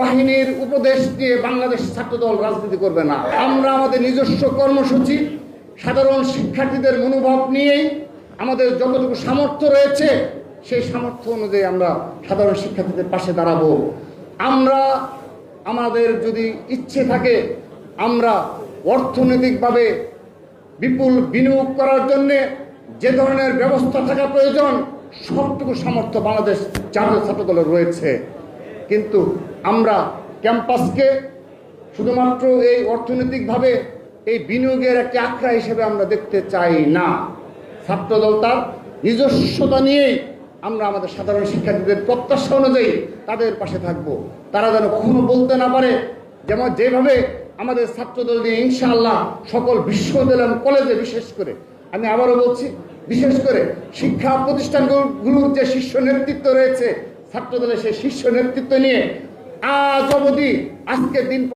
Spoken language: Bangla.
বাহিনীর উপদেশ দিয়ে বাংলাদেশ ছাত্রদল রাজনীতি করবে না। আমরা আমাদের নিজস্ব কর্মসূচি, সাধারণ শিক্ষার্থীদের মনোভাব নিয়েই আমাদের যতটুকু সামর্থ্য রয়েছে, সেই সামর্থ্য অনুযায়ী আমরা সাধারণ শিক্ষার্থীদের পাশে দাঁড়াবো। আমরা, আমাদের যদি ইচ্ছে থাকে, আমরা অর্থনৈতিকভাবে বিপুল বিনিয়োগ করার জন্য যে ধরনের ব্যবস্থা থাকা প্রয়োজন, সবটুকু সামর্থ্য বাংলাদেশ জাতীয় ছাত্র দলের রয়েছে। কিন্তু আমরা ক্যাম্পাসকে শুধুমাত্র এই অর্থনৈতিকভাবে এই বিনিয়োগের একটি আখড়া হিসেবে আমরা দেখতে চাই না। ছাত্রদল তার নিজস্বতা নিয়েই আমরা আমাদের সাধারণ শিক্ষার্থীদের প্রত্যাশা অনুযায়ী তাদের পাশে থাকব। তারা যেন কখনো বলতে না পারে, যেমন যেভাবে আমাদের ছাত্রদল দিয়ে ইনশাআল্লাহ সকল বিশ্ববিদ্যালয় কলেজে বিশেষ করে, আমি আবারও বলছি, বিশেষ করে শিক্ষা প্রতিষ্ঠানগুলোর যে শীর্ষ নেতৃত্ব রয়েছে ছাত্রদলের সেই শীর্ষ নেতৃত্ব নিয়ে আজ অবধি আজকের দিন